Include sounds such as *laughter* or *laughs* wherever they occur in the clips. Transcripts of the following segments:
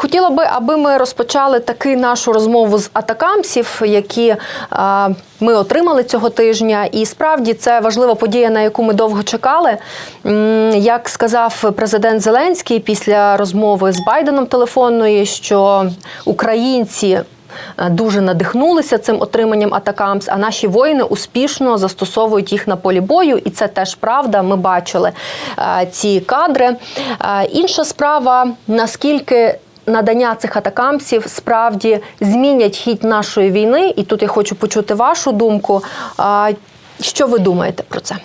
Хотіла би, аби ми розпочали таки нашу розмову з атакамсів, які е, ми отримали цього тижня. І справді це важлива подія, на яку ми довго чекали. Як сказав президент Зеленський після розмови з Байденом телефонної, що українці. е, Дуже надихнулися цим отриманням атакамс, а наші воїни успішно застосовують їх на полі бою, і це теж правда. Ми бачили е, ці кадри. Е, інша справа наскільки надання цих атакамсів справді змінять хід нашої війни, і тут я хочу почути вашу думку. Що ви думаєте про це?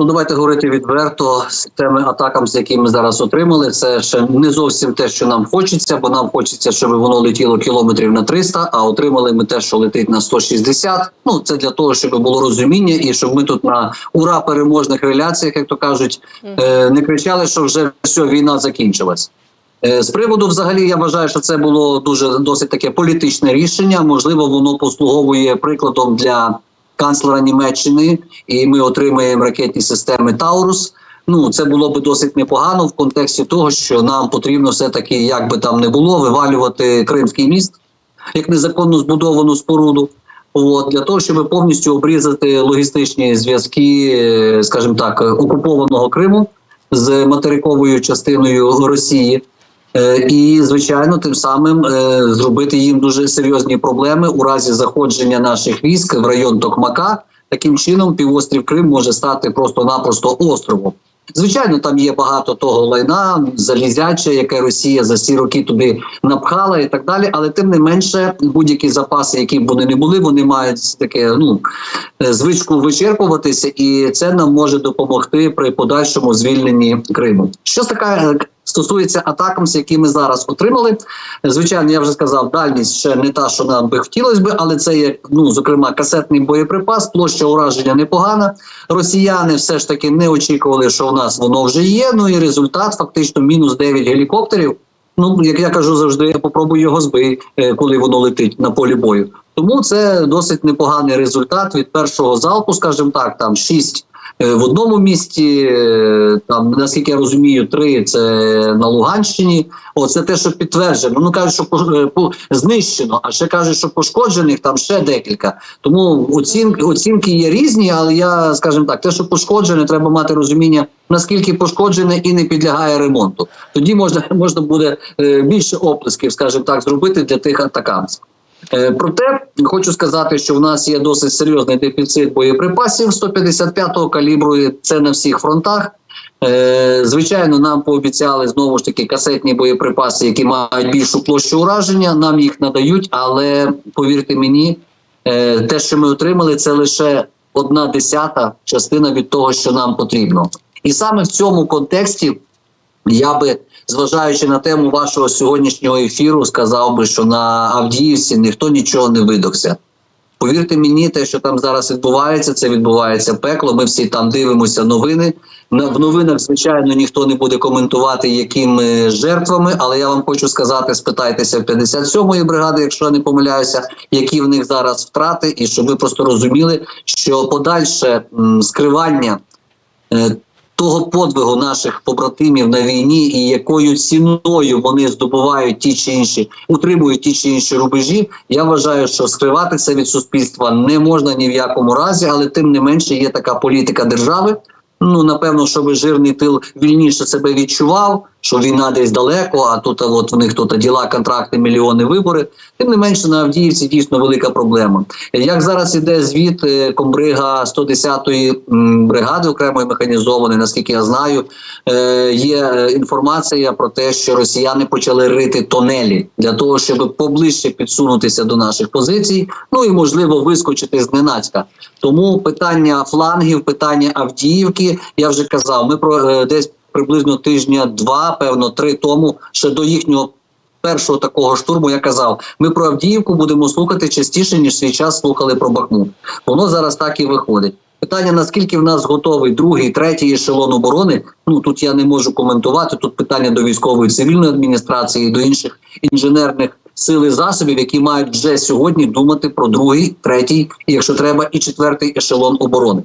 Ну, давайте говорити відверто. Системи атакам, з які ми зараз отримали, це ще не зовсім те, що нам хочеться, бо нам хочеться, щоб воно летіло кілометрів на 300, а отримали ми те, що летить на 160. Ну це для того, щоб було розуміння, і щоб ми тут на ура переможних реляціях, як то кажуть, е, не кричали, що вже все, війна закінчилась. Е, З приводу, взагалі, я вважаю, що це було дуже досить таке політичне рішення. Можливо, воно послуговує прикладом для канцлера Німеччини, і ми отримаємо ракетні системи Таурус. Ну це було би досить непогано в контексті того, що нам потрібно все таки, як би там не було, вивалювати Кримський міст як незаконно збудовану споруду. От для того, щоб повністю обрізати логістичні зв'язки, е, скажімо так, окупованого Криму з материковою частиною Росії. Е, І звичайно, тим самим е, зробити їм дуже серйозні проблеми у разі заходження наших військ в район Токмака. Таким чином, півострів Крим може стати просто-напросто островом. Звичайно, там є багато того лайна, залізяче, яке Росія за ці роки туди напхала і так далі. Але тим не менше, будь-які запаси, які б вони не були, вони мають таке ну е, звичку вичерпуватися, і це нам може допомогти при подальшому звільненні Криму. Що така стосується атакам, які ми зараз отримали. Звичайно, я вже сказав, дальність ще не та, що нам би хотілося би, але це є ну зокрема касетний боєприпас. Площа ураження непогана. Росіяни все ж таки не очікували, що у нас воно вже є. Ну і результат фактично мінус 9 гелікоптерів. Ну як я кажу завжди, я попробую його збити, е, коли воно летить на полі бою. Тому це досить непоганий результат від першого залпу, скажімо так, там 6 Е, в одному місті, е, там наскільки я розумію, три це на Луганщині. О, це те, що підтверджено. Ну кажуть, що е, по- знищено, а ще кажуть, що пошкоджених там ще декілька. Тому оцінки, оцінки є різні, але я скажімо так, те, що пошкоджене, треба мати розуміння, наскільки пошкоджене і не підлягає ремонту. Тоді можна можна буде е, більше оплесків, скажімо так, зробити для тих атакамців. Е, Проте хочу сказати, що в нас є досить серйозний дефіцит боєприпасів 155-го калібру. Це на всіх фронтах. Е, Звичайно, нам пообіцяли знову ж таки касетні боєприпаси, які мають більшу площу ураження. Нам їх надають, але повірте мені, е, те, що ми отримали, це лише одна десята частина від того, що нам потрібно. І саме в цьому контексті я би, зважаючи на тему вашого сьогоднішнього ефіру, сказав би, що на Авдіївці ніхто нічого не видохся. Повірте мені, те, що там зараз відбувається, це відбувається пекло. Ми всі там дивимося новини. В новинах, звичайно, ніхто не буде коментувати, якими жертвами. Але я вам хочу сказати: спитайтеся в 57-ї бригади, якщо я не помиляюся, які в них зараз втрати, і щоб ви просто розуміли, що подальше скривання. Того подвигу наших побратимів на війні і якою ціною вони здобувають ті чи інші, утримують ті чи інші рубежі. Я вважаю, що скриватися від суспільства не можна ні в якому разі, але тим не менше є така політика держави. Ну напевно, щоб жирний тил вільніше себе відчував, що війна десь далеко, а тут от в них тут діла, контракти, мільйони вибори. Тим не менше на Авдіївці дійсно велика проблема. Як зараз іде звіт е, комбрига 110-ї бригади окремої механізованої, наскільки я знаю, е, є е, інформація про те, що росіяни почали рити тонелі для того, щоб поближче підсунутися до наших позицій, ну і можливо вискочити зненацька. Тому питання флангів, питання Авдіївки, я вже казав, ми про десь приблизно тижня два, певно, три тому ще до їхнього. Першого такого штурму я казав, ми про Авдіївку будемо слухати частіше ніж свій час слухали про Бахмут. Воно зараз так і виходить. Питання наскільки в нас готовий другий, третій ешелон оборони. Ну тут я не можу коментувати. Тут питання до військової цивільної адміністрації, до інших інженерних сил і засобів, які мають вже сьогодні думати про другий, третій, і якщо треба, і четвертий ешелон оборони.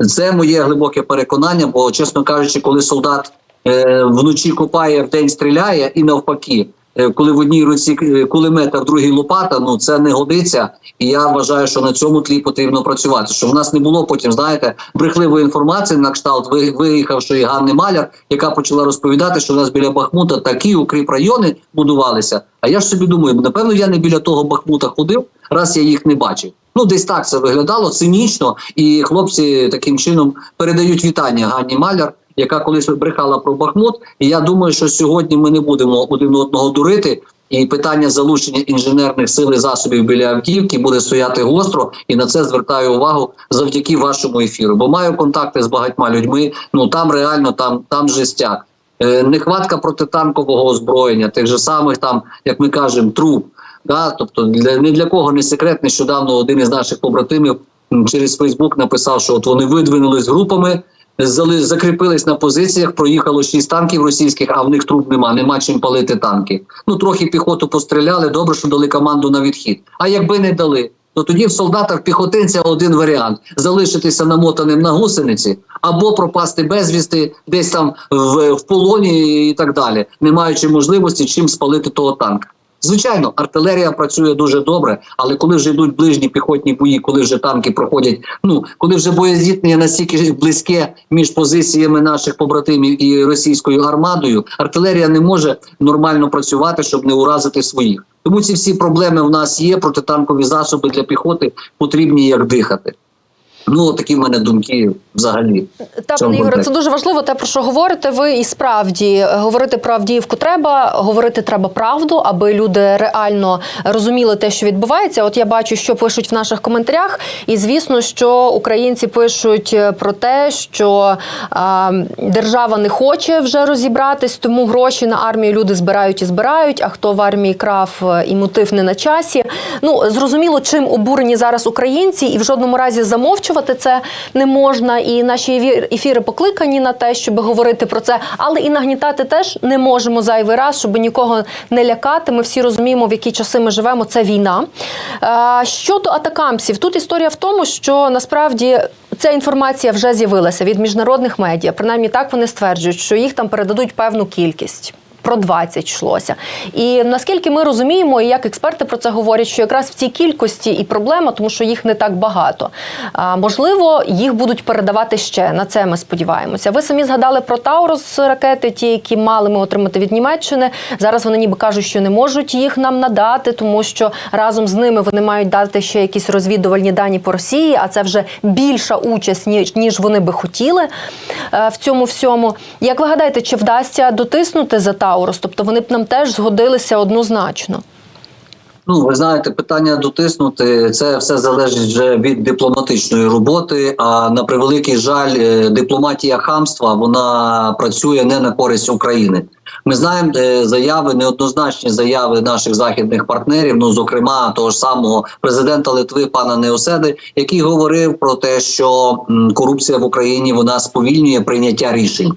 Це моє глибоке переконання, бо чесно кажучи, коли солдат е, вночі копає, вдень стріляє, і навпаки. Е, Коли в одній руці е, кулемет, а в другій лопата, ну це не годиться. І я вважаю, що на цьому тлі потрібно працювати. Щоб в нас не було потім, знаєте, брехливої інформації на кшталт ви- виїхавшої Ганни Маляр, яка почала розповідати, що у нас біля Бахмута такі укріп райони будувалися. А я ж собі думаю, напевно, я не біля того Бахмута ходив, раз я їх не бачив. Ну, десь так це виглядало цинічно, і хлопці таким чином передають вітання Ганні Маляр, яка колись брехала про Бахмут. І я думаю, що сьогодні ми не будемо один одного дурити. І питання залучення інженерних сил і засобів біля автівки буде стояти гостро, і на це звертаю увагу завдяки вашому ефіру. Бо маю контакти з багатьма людьми. Ну там реально там, там жестяк. Е, нехватка протитанкового озброєння, тих же самих там, як ми кажемо, труб. Да? Тобто для ні для кого не секрет. Нещодавно один із наших побратимів через Фейсбук написав, що от вони видвинулись групами, закріпились на позиціях, проїхало шість танків російських, а в них труб нема, нема чим палити танки. Ну трохи піхоту постріляли. Добре, що дали команду на відхід. А якби не дали. То тоді в солдатах піхотинця один варіант: залишитися намотаним на гусениці або пропасти безвісти десь там в, в полоні і так далі, не маючи можливості чим спалити того танка. Звичайно, артилерія працює дуже добре, але коли вже йдуть ближні піхотні бої, коли вже танки проходять, ну коли вже боєзіткнення настільки близьке між позиціями наших побратимів і російською армадою, артилерія не може нормально працювати, щоб не уразити своїх. Тому ці всі проблеми в нас є. Протитанкові засоби для піхоти потрібні як дихати. Ну такі в мене думки взагалі. Та пане Ігоре, це дуже важливо. Те про що говорите ви, і справді е, говорити про Авдіївку треба, говорити треба правду, аби люди реально розуміли те, що відбувається. От я бачу, що пишуть в наших коментарях, і звісно, що українці пишуть е, про те, що а, держава не хоче вже розібратись, тому гроші на армію люди збирають і збирають. А хто в армії крав е, і мотив не на часі. Ну зрозуміло, чим обурені зараз українці, і в жодному разі замовчувати це не можна. І наші ефір- ефіри покликані на те, щоб говорити про це, але і нагнітати теж не можемо зайвий раз, щоб нікого не лякати. Ми всі розуміємо, в які часи ми живемо. Це війна. Щодо атакамсів, тут історія в тому, що насправді ця інформація вже з'явилася від міжнародних медіа. Принаймні так вони стверджують, що їх там передадуть певну кількість. Про 20 йшлося. І наскільки ми розуміємо, і як експерти про це говорять, що якраз в цій кількості і проблема, тому що їх не так багато. А, можливо, їх будуть передавати ще. На це ми сподіваємося. Ви самі згадали про Таурус ракети, ті, які мали ми отримати від Німеччини. Зараз вони ніби кажуть, що не можуть їх нам надати, тому що разом з ними вони мають дати ще якісь розвідувальні дані по Росії, а це вже більша участь, ніж, ніж вони би хотіли е, в цьому всьому. Як ви гадаєте, чи вдасться дотиснути за Таурус? Тобто вони б нам теж згодилися однозначно. Ну, ви знаєте, питання дотиснути це все залежить вже від дипломатичної роботи. А на превеликий жаль, е, дипломатія хамства вона працює не на користь України. Ми знаємо е, заяви, неоднозначні заяви наших західних партнерів. Ну, зокрема, того ж самого президента Литви пана Неоседи, який говорив про те, що корупція в Україні вона сповільнює прийняття рішень.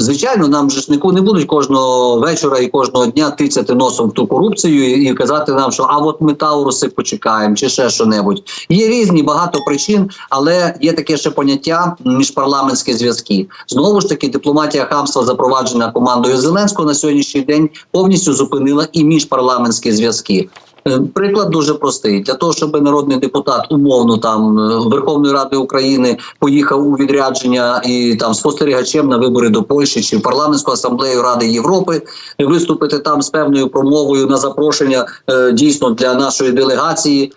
Звичайно, нам же ж не, не будуть кожного вечора і кожного дня тицяти носом в ту корупцію і, казати нам, що а от ми Тауруси почекаємо, чи ще що-небудь. Є різні багато причин, але є таке ще поняття міжпарламентські зв'язки. Знову ж таки, дипломатія хамства, запроваджена командою Зеленського на сьогоднішній день, повністю зупинила і міжпарламентські зв'язки. Е, Приклад дуже простий для того, щоб народний депутат умовно там е, Верховної Ради України поїхав у відрядження і там спостерігачем на вибори до Польщі чи в парламентську асамблею Ради Європи виступити там з певною промовою на запрошення е, дійсно для нашої делегації.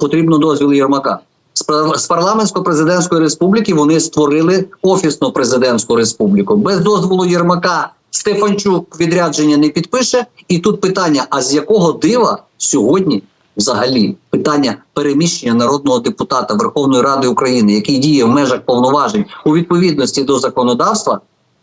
Потрібно дозвіл Єрмака. З пар- парламентсько-президентської республіки вони створили офісну президентську республіку без дозволу Єрмака. Стефанчук відрядження не підпише, і тут питання: а з якого дива сьогодні взагалі питання переміщення народного депутата Верховної Ради України, який діє в межах повноважень у відповідності до законодавства,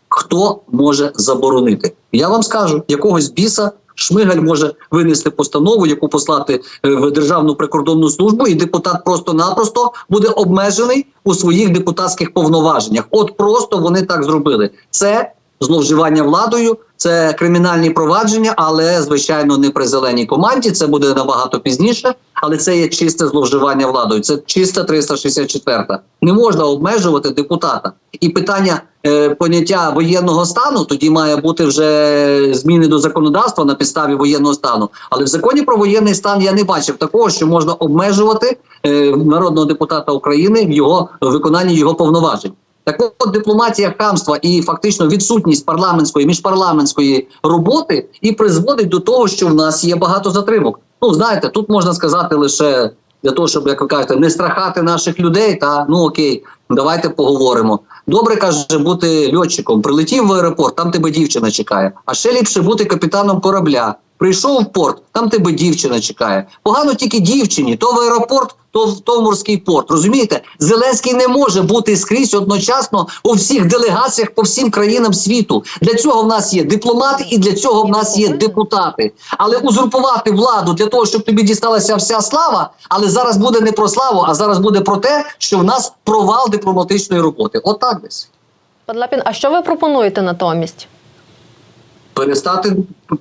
хто може заборонити? Я вам скажу, якогось біса. Шмигаль може винести постанову, яку послати е, в Державну прикордонну службу, і депутат просто-напросто буде обмежений у своїх депутатських повноваженнях. От просто вони так зробили. Це зловживання владою, це кримінальні провадження, але звичайно не при зеленій команді. Це буде набагато пізніше, але це є чисте зловживання владою. Це чиста 364. Не можна обмежувати депутата. І питання е, поняття воєнного стану тоді має бути вже зміни до законодавства на підставі воєнного стану. Але в законі про воєнний стан я не бачив такого, що можна обмежувати е, народного депутата України в його в виконанні його повноважень. Так от дипломатія хамства і фактично відсутність парламентської міжпарламентської роботи і призводить до того, що в нас є багато затримок. Ну знаєте, тут можна сказати лише для того, щоб як ви кажете, не страхати наших людей. Та ну окей, давайте поговоримо. Добре каже бути льотчиком. Прилетів в аеропорт, там тебе дівчина чекає. А ще ліпше бути капітаном корабля. Прийшов в порт, там тебе дівчина чекає. Погано тільки дівчині, то в аеропорт, то в то в морський порт. Розумієте, Зеленський не може бути скрізь одночасно у всіх делегаціях по всім країнам світу. Для цього в нас є дипломати і для цього в нас є депутати. Але узурпувати владу для того, щоб тобі дісталася вся слава, але зараз буде не про славу, а зараз буде про те, що в нас провал дипломатичної роботи. Отак десь. Пан Лапін, а що ви пропонуєте натомість? перестати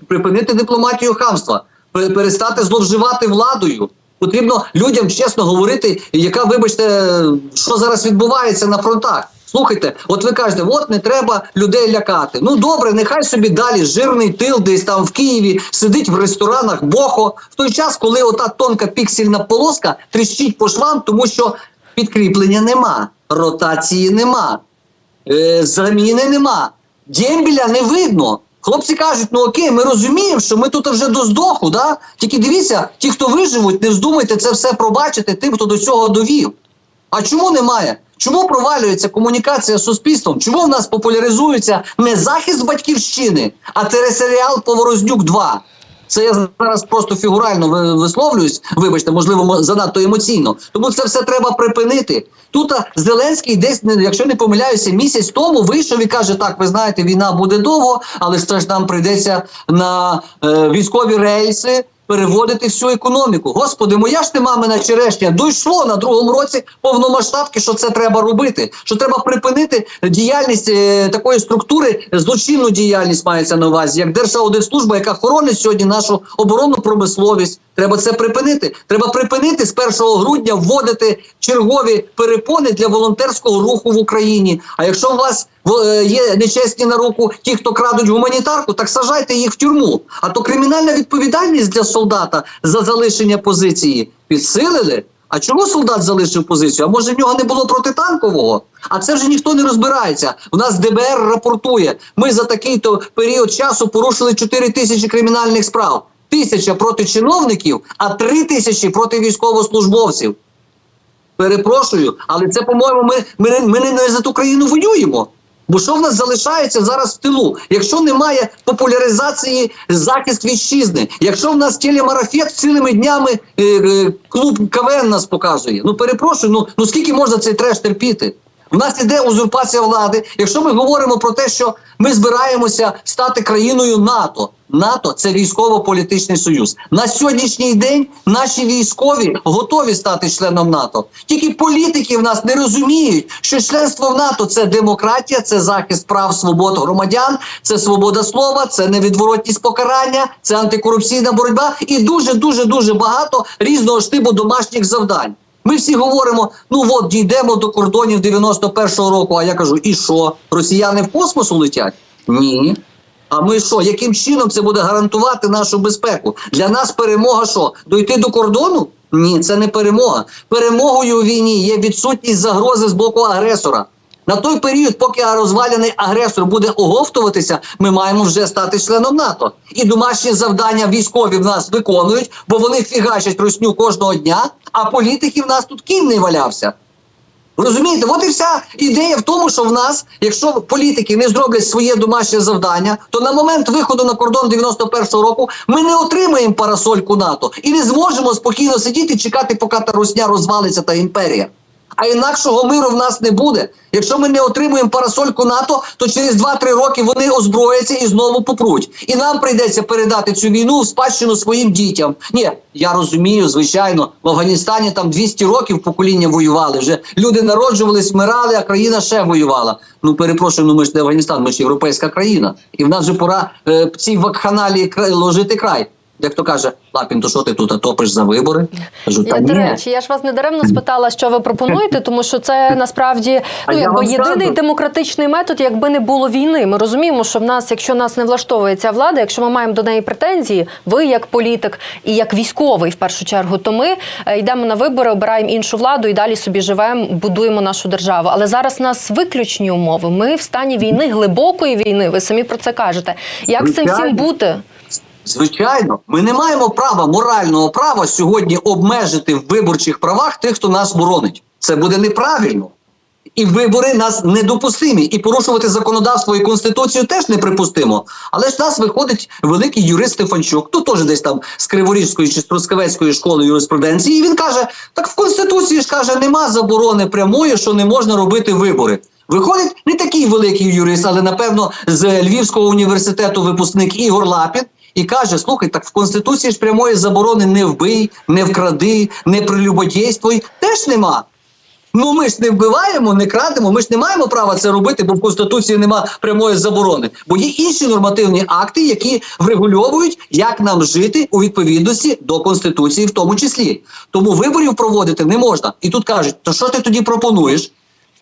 припинити дипломатію хамства, перестати зловживати владою. Потрібно людям чесно говорити, яка, вибачте, що зараз відбувається на фронтах. Слухайте, от ви кажете, от не треба людей лякати. Ну добре, нехай собі далі жирний тил десь там в Києві сидить в ресторанах бохо в той час, коли ота тонка піксельна полоска тріщить по швам, тому що підкріплення нема, ротації нема, е, заміни нема. Дембіля не видно. Хлопці кажуть, ну окей, ми розуміємо, що ми тут вже до здоху, да? тільки дивіться, ті, хто виживуть, не вздумайте це все пробачити тим, хто до цього довів. А чому немає? Чому провалюється комунікація з суспільством? Чому в нас популяризується не захист батьківщини, а телесеріал Поворознюк 2? Це я зараз просто фігурально висловлююсь. Вибачте, можливо, мо- занадто емоційно. Тому це все треба припинити. Тут Зеленський десь, якщо не помиляюся, місяць тому вийшов і каже: так, ви знаєте, війна буде довго, але ж це ж нам прийдеться на е, військові рейси. Переводити всю економіку. Господи, моя ж ти мамина черешня дійшло на другому році повномасштабки, що це треба робити. Що треба припинити діяльність е, такої структури, злочинну діяльність мається на увазі, як Держаудитслужба, яка хоронить сьогодні нашу оборонну промисловість. Треба це припинити. Треба припинити з 1 грудня вводити чергові перепони для волонтерського руху в Україні. А якщо у вас є нечесні на руку ті, хто крадуть гуманітарку, так сажайте їх в тюрму. А то кримінальна відповідальність для солдата за залишення позиції підсилили. А чому солдат залишив позицію? А може в нього не було протитанкового? А це вже ніхто не розбирається. У нас ДБР рапортує. Ми за такий-то період часу порушили 4 тисячі кримінальних справ. Тисяча проти чиновників, а три тисячі проти військовослужбовців. Перепрошую, але це, по-моєму, ми, ми, ми не за ту країну воюємо. Бо що в нас залишається зараз в тилу? Якщо немає популяризації захист вітчизни, якщо в нас телемарафет цілими днями е, е, клуб КВН нас показує, ну перепрошую, ну, ну скільки можна цей треш терпіти? У нас іде узурпація влади. Якщо ми говоримо про те, що ми збираємося стати країною НАТО, НАТО це військово-політичний союз. На сьогоднішній день наші військові готові стати членом НАТО. Тільки політики в нас не розуміють, що членство в НАТО це демократія, це захист прав свобод громадян, це свобода слова, це невідворотність покарання, це антикорупційна боротьба і дуже дуже дуже багато різного штибу домашніх завдань. Ми всі говоримо: ну от дійдемо до кордонів 91-го року. А я кажу, і що? Росіяни в космос улетять? Ні. А ми що, яким чином це буде гарантувати нашу безпеку? Для нас перемога що? Дойти до кордону? Ні, це не перемога. Перемогою у війні є відсутність загрози з боку агресора. На той період, поки розвалений агресор буде оговтуватися, ми маємо вже стати членом НАТО. І домашні завдання військові в нас виконують, бо вони фігачать русню кожного дня, а політики в нас тут кінь не валявся. Розумієте, от і вся ідея в тому, що в нас, якщо політики не зроблять своє домашнє завдання, то на момент виходу на кордон 91-го року ми не отримаємо парасольку НАТО і не зможемо спокійно сидіти чекати, поки та русня розвалиться та імперія. А інакшого миру в нас не буде. Якщо ми не отримуємо парасольку НАТО, то через 2-3 роки вони озброяться і знову попруть. І нам прийдеться передати цю війну в спадщину своїм дітям. Ні, я розумію, звичайно, в Афганістані там 200 років покоління воювали. Вже люди народжувались, вмирали, а країна ще воювала. Ну перепрошую, ну ми ж не Афганістан, ми ж європейська країна. І в нас же пора е, цій вакханалії ложити край. Як то каже, Лапін, то що ти тут топиш за вибори? Кажу, та Я, до речі, я ж вас недаремно спитала, що ви пропонуєте, тому що це *laughs* насправді ну якби єдиний скажу. демократичний метод, якби не було війни. Ми розуміємо, що в нас, якщо нас не влаштовує ця влада, якщо ми маємо до неї претензії, ви як політик і як військовий в першу чергу, то ми е, йдемо на вибори, обираємо іншу владу і далі собі живемо, будуємо нашу державу. Але зараз у нас виключні умови. Ми в стані війни, глибокої війни. Ви самі про це кажете. Як з цим всім бути? Звичайно, ми не маємо права, морального права сьогодні обмежити в виборчих правах тих, хто нас боронить. Це буде неправильно. І вибори нас недопустимі. І порушувати законодавство і конституцію теж неприпустимо. Але ж нас виходить великий юрист Стефанчук, тут теж десь там з Криворізької чи з Трускавецької школи юриспруденції. І він каже: так в конституції ж каже, нема заборони прямої, що не можна робити вибори. Виходить не такий великий юрист, але напевно з Львівського університету випускник Ігор Лапін. І каже: слухай, так в конституції ж прямої заборони не вбий, не вкради, не прелюбодійствуй. Теж нема. Ну ми ж не вбиваємо, не крадемо. Ми ж не маємо права це робити, бо в конституції нема прямої заборони. Бо є інші нормативні акти, які врегульовують, як нам жити у відповідності до конституції, в тому числі. Тому виборів проводити не можна. І тут кажуть, то що ти тоді пропонуєш?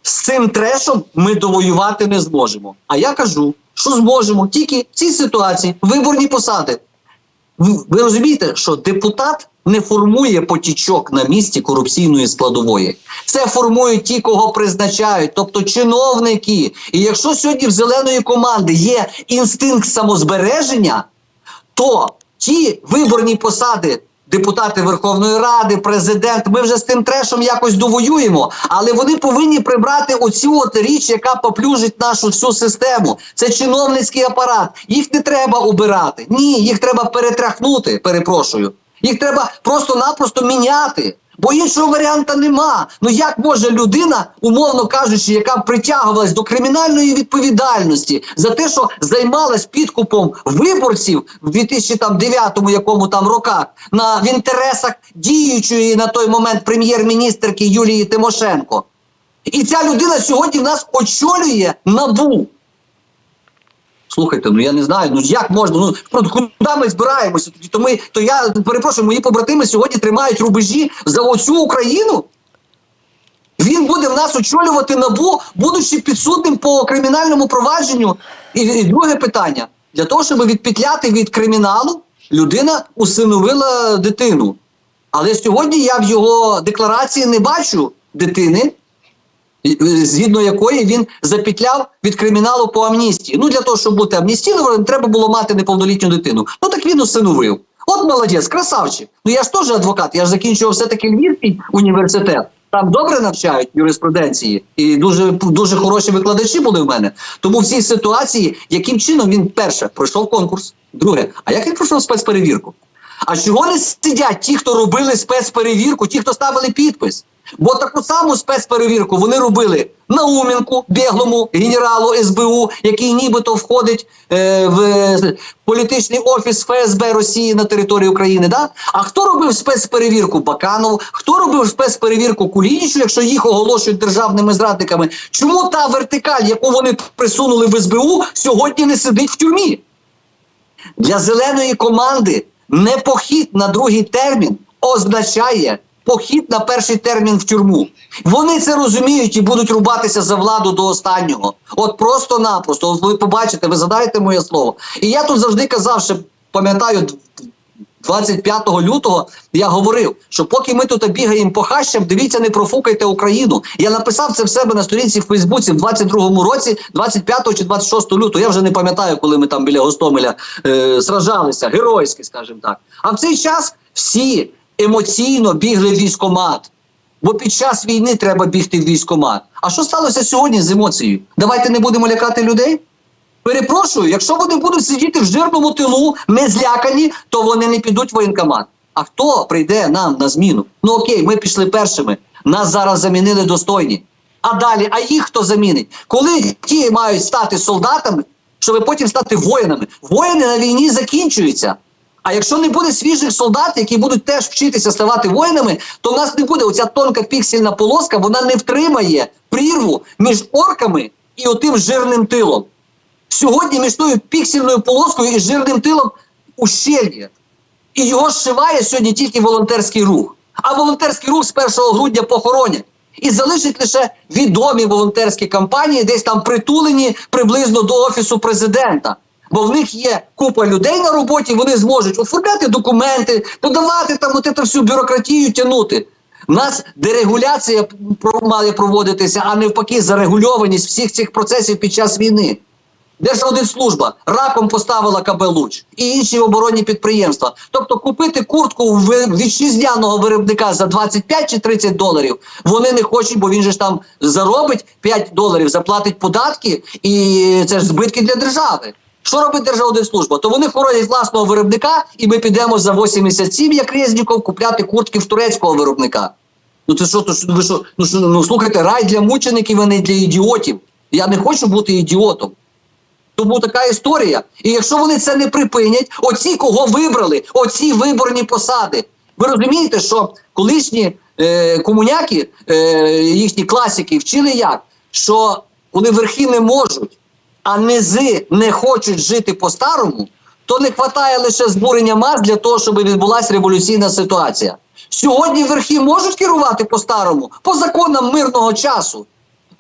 З цим трешом ми довоювати не зможемо. А я кажу, що зможемо тільки в цій ситуації виборні посади. Ви, розумієте, що депутат не формує потічок на місці корупційної складової. Це формують ті, кого призначають, тобто чиновники. І якщо сьогодні в зеленої команди є інстинкт самозбереження, то ті виборні посади. Депутати Верховної Ради, президент, ми вже з тим трешом якось довоюємо, але вони повинні прибрати оцю от річ, яка поплюжить нашу всю систему. Це чиновницький апарат. Їх не треба обирати. Ні, їх треба перетряхнути. Перепрошую. Їх треба просто-напросто міняти. Бо іншого варіанта нема. Ну як може людина, умовно кажучи, яка притягувалась до кримінальної відповідальності за те, що займалась підкупом виборців в 2009 якому там роках на в інтересах діючої на той момент прем'єр-міністрки Юлії Тимошенко, і ця людина сьогодні в нас очолює набу. Слухайте, ну я не знаю, ну як можна? Ну куди ми збираємося? То ми то я перепрошую, мої побратими сьогодні тримають рубежі за оцю Україну. Він буде в нас очолювати набу, будучи підсудним по кримінальному провадженню. І, і друге питання: для того, щоб відпетляти від криміналу, людина усиновила дитину. Але сьогодні я в його декларації не бачу дитини, згідно якої він запетляв від криміналу по амністії. Ну для того, щоб бути амністійним, треба було мати неповнолітню дитину. Ну так він усиновив. От молодець, красавчик. Ну я ж теж адвокат, я ж закінчував все-таки Львівський університет. Там добре навчають юриспруденції, і дуже дуже хороші викладачі були в мене. Тому в цій ситуації, яким чином він перше пройшов конкурс, друге, а як він пройшов спецперевірку? А чого не сидять ті, хто робили спецперевірку, ті, хто ставили підпис? Бо таку саму спецперевірку вони робили Науменку, біглому генералу СБУ, який нібито входить е, в політичний офіс ФСБ Росії на території України. Да? А хто робив спецперевірку Баканову? Хто робив спецперевірку Кулінічу, якщо їх оголошують державними зрадниками? Чому та вертикаль, яку вони присунули в СБУ, сьогодні не сидить в тюрмі? Для зеленої команди непохід на другий термін означає похід на перший термін в тюрму. Вони це розуміють і будуть рубатися за владу до останнього. От просто-напросто. Ви побачите, ви задаєте моє слово. І я тут завжди казав, що пам'ятаю. 25 лютого я говорив, що поки ми тут бігаємо по хащам, дивіться, не профукайте Україну. Я написав це в себе на сторінці в Фейсбуці в 22-му році, 25 чи 26 лютого. Я вже не пам'ятаю, коли ми там біля Гостомеля е, сражалися, геройськи, скажімо так. А в цей час всі емоційно бігли в військомат. Бо під час війни треба бігти в військомат. А що сталося сьогодні з емоцією? Давайте не будемо лякати людей. Перепрошую, якщо вони будуть сидіти в жирному тилу, не злякані, то вони не підуть в воєнкомат. А хто прийде нам на зміну? Ну окей, ми пішли першими. Нас зараз замінили достойні. А далі, а їх хто замінить? Коли ті мають стати солдатами, щоб потім стати воїнами? Воїни на війні закінчуються. А якщо не буде свіжих солдат, які будуть теж вчитися ставати воїнами, то в нас не буде оця тонка піксельна полоска, вона не втримає прірву між орками і отим жирним тилом. Сьогодні між тою піксельною полоскою і жирним тилом ущельє. І його зшиває сьогодні тільки волонтерський рух. А волонтерський рух з 1 грудня похоронять. І залишать лише відомі волонтерські кампанії, десь там притулені приблизно до офісу президента. Бо в них є купа людей на роботі, вони зможуть оформляти документи, подавати там от цю всю бюрократію тягнути. У нас дерегуляція має проводитися, а навпаки, зарегульованість всіх цих процесів під час війни. Держаудитслужба раком поставила КБ Луч і інші оборонні підприємства. Тобто купити куртку в вітчизняного виробника за 25 чи 30 доларів вони не хочуть, бо він же ж там заробить 5 доларів, заплатить податки, і це ж збитки для держави. Що робить Держаудитслужба? То вони хоронять власного виробника, і ми підемо за 87, як Резніков, купляти куртки в турецького виробника. Ну це що, то ви що? Ну що ну слухайте, рай для мучеників, а не для ідіотів. Я не хочу бути ідіотом. Тому така історія. І якщо вони це не припинять, оці, кого вибрали, оці виборні посади. Ви розумієте, що колишні е, комуняки, е, їхні класики, вчили як? Що коли верхи не можуть, а низи не хочуть жити по-старому, то не вистачає лише збурення мас для того, щоб відбулася революційна ситуація. Сьогодні верхи можуть керувати по-старому, по законам мирного часу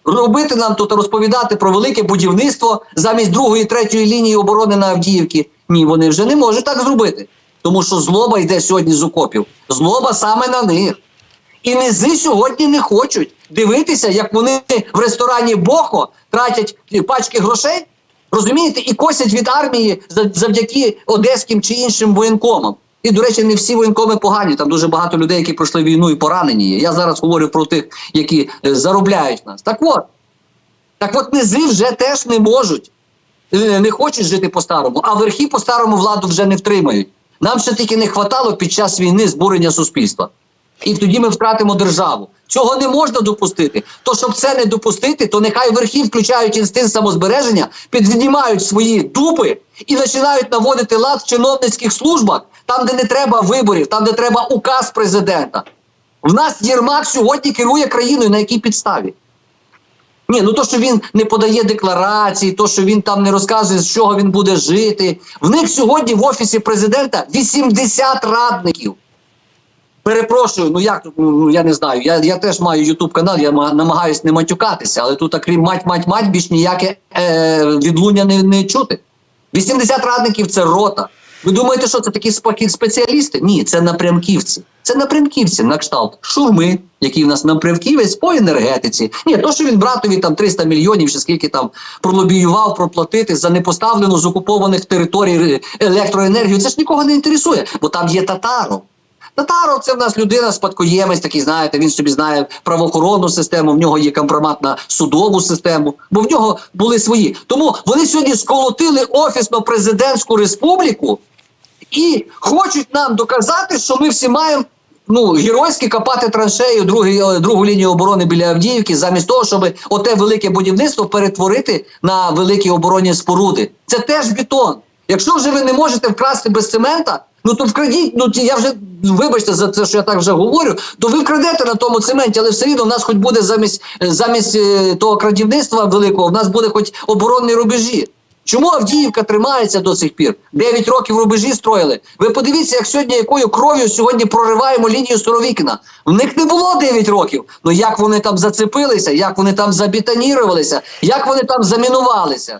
робити нам тут розповідати про велике будівництво замість другої, третьої лінії оборони на Авдіївці. Ні, вони вже не можуть так зробити. Тому що злоба йде сьогодні з окопів. Злоба саме на них. І низи сьогодні не хочуть дивитися, як вони в ресторані Бохо тратять пачки грошей, розумієте, і косять від армії завдяки одеським чи іншим воєнкомам. І, до речі, не всі воєнкоми погані. Там дуже багато людей, які пройшли війну і поранені. Я зараз говорю про тих, які е, заробляють нас. Так от, так от низи вже теж не можуть, е, не хочуть жити по-старому, а верхи по-старому владу вже не втримають. Нам ще тільки не хватало під час війни збурення суспільства. І тоді ми втратимо державу. Цього не можна допустити. То щоб це не допустити, то нехай верхи включають інстинкт самозбереження, піднімають свої дупи і починають наводити лад в чиновницьких службах, там, де не треба виборів, там, де треба указ президента. В нас Єрмак сьогодні керує країною на якій підставі? Ні, ну то, що він не подає декларації, то, що він там не розказує, з чого він буде жити. В них сьогодні в офісі президента 80 радників. Перепрошую, ну як тут, ну я не знаю. Я, я теж маю Ютуб канал, я ма- намагаюсь не матюкатися, але тут, окрім мать, мать, мать, більш ніяке е, відлуння не, не чути. 80 радників це рота. Ви думаєте, що це такі спеціалісти? Ні, це напрямківці. Це напрямківці на кшталт шурми, який в нас напрямківець по енергетиці. Ні, то, що він братові там 300 мільйонів, чи скільки там пролобіював проплатити за непоставлену з окупованих територій е, електроенергію, це ж нікого не інтересує, бо там є татаров. Татаров це в нас людина, спадкоємець, такий, знаєте, він собі знає правоохоронну систему, в нього є компромат на судову систему, бо в нього були свої. Тому вони сьогодні сколотили офісно-президентську республіку і хочуть нам доказати, що ми всі маємо ну, геройськи копати траншею другий, е, другу лінію оборони біля Авдіївки, замість того, щоб оте велике будівництво перетворити на великі оборонні споруди. Це теж бетон. Якщо вже ви не можете вкрасти без цемента, ну то вкрадіть. Ну я вже вибачте за це, що я так вже говорю. То ви вкрадете на тому цементі, але все рівно в нас хоч буде замість е, замість е, того крадівництва великого, в нас буде хоч оборонні рубежі. Чому Авдіївка тримається до сих пір? Дев'ять років рубежі строїли. Ви подивіться, як сьогодні якою кров'ю сьогодні прориваємо лінію Суровікіна. В них не було 9 років. Ну як вони там зацепилися, як вони там забетонірувалися, як вони там замінувалися.